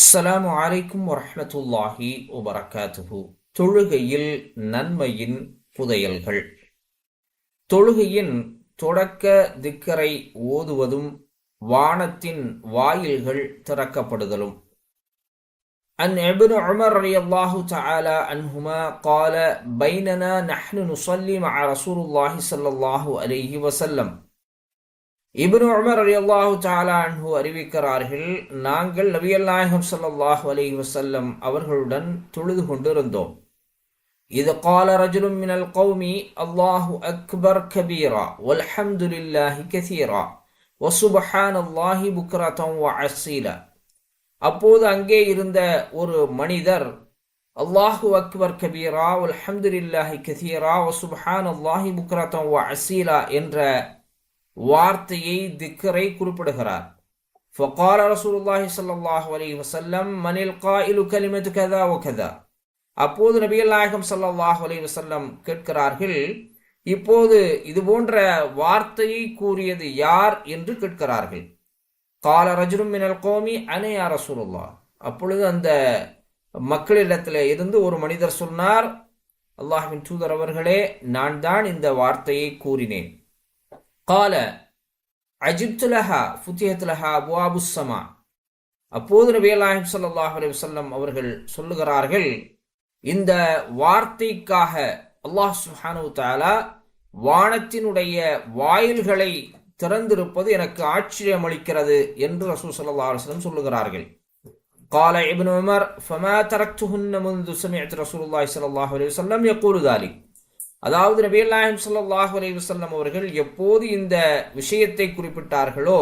அஸ்ஸலாமு அலைக்கும் வரஹ்மத்துல்லாஹி வபரகாத்துஹு தொழுகையில் நன்மையின் புதையல்கள் தொழுகையின் தொடக்க திக்கரை ஓதுவதும் வானத்தின் வாயில்கள் திறக்கப்படுதலும் عن ابن عمر رضي الله تعالى عنهما قال بيننا نحن نصلي مع رسول الله صلى الله عليه وسلم இபனு உமர் அலி அல்லாஹு தாலான்ஹு அறிவிக்கிறார்கள் நாங்கள் நபியல்லாஹம் சல்லாஹ் அலி வசல்லம் அவர்களுடன் தொழுது கொண்டிருந்தோம். இது கால ரஜுலும் மினல் கௌமி அல்லாஹு அக்பர் கபீரா வல்ஹம்துலில்லாஹி கசீரா வசுபஹான் அல்லாஹி புக்ரதம் வ அசீலா. அப்போது அங்கே இருந்த ஒரு மனிதர் அல்லாஹு அக்பர் கபீரா வல்ஹம்துலில்லாஹி கசீரா வசுபஹான் அல்லாஹி புக்ரதம் வ அசீலா என்ற வார்த்தையை திக்கரை குறிப்பிடுகிறார் فقال رسول الله صلى الله عليه وسلم من القائل كلمة كذا وكذا அப்போது நபிகள் நாயகம் ஸல்லல்லாஹு அலைஹி வஸல்லம் கேட்கிறார்கள் இப்போது இது போன்ற வார்த்தையை கூறியது யார் என்று கேட்கிறார்கள் கால ரஜுரும் மினல் கோமி அனையா ரசூலுல்லா அப்பொழுது அந்த மக்களிடத்தில் இருந்து ஒரு மனிதர் சொன்னார் அல்லாஹ்வின் தூதர் அவர்களே நான் தான் இந்த வார்த்தையை கூறினேன் கால அஜிப்துலஹா ஃபுத்தியத்துலஹா அபுவாபுசமா அப்போது நபியல்லாஹிம் ஸல்லல்லாஹு அலைஹி வஸல்லம் அவர்கள் சொல்லுகிறார்கள் இந்த வார்த்தைக்காக அல்லாஹ் சுப்ஹானஹு தஆலா வானத்தினுடைய வாயில்களை திறந்திருப்பது எனக்கு ஆச்சரியம் அளிக்கிறது என்று ரசூல் ஸல்லல்லாஹு அலைஹி வஸல்லம் சொல்லுகிறார்கள் قال ابن عمر فما تركتهن منذ سمعت رسول الله صلى الله عليه وسلم يقول ذلك அதாவது நபியல்லாஹிம் சொல்லாஹு அலி வசல்லம் அவர்கள் எப்போது இந்த விஷயத்தை குறிப்பிட்டார்களோ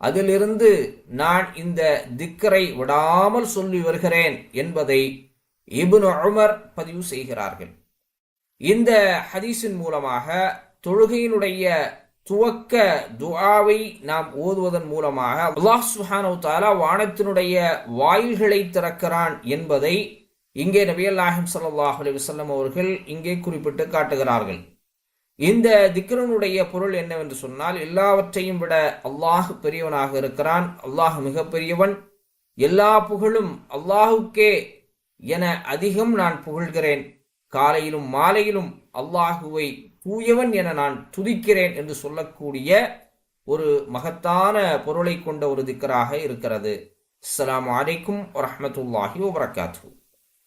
அதிலிருந்து நான் இந்த திக்கரை விடாமல் சொல்லி வருகிறேன் என்பதை இபுன் உமர் பதிவு செய்கிறார்கள். இந்த ஹதீஸின் மூலமாக தொழுகையினுடைய துவக்க துஆவை நாம் ஓதுவதன் மூலமாக அல்லாஹ் சுப்ஹானஹு தாலா வானத்தினுடைய வாயில்களை திறக்கிறான் என்பதை இங்கே நபியல் நாயகம் ஸல்லல்லாஹு அலைஹி அவர்கள் இங்கே குறிப்பிட்டு காட்டுகிறார்கள். இந்த திக்ரனுடைய பொருள் என்னவென்று சொன்னால் எல்லாவற்றையும் விட அல்லாஹ் பெரியவனாக இருக்கிறான். அல்லாஹ் மிகப்பெரியவன் எல்லா புகழும் அல்லாஹுக்கே என அதிகம் நான் புகழ்கிறேன். காலையிலும் மாலையிலும் அல்லாஹுவை தூயவன் என நான் துதிக்கிறேன் என்று சொல்லக்கூடிய ஒரு மகத்தான பொருளை கொண்ட ஒரு திக்கராக இருக்கிறது. அஸ்லாம் வலைக்கும் வரமத்துல்லாஹி வபரகாத்துஹு.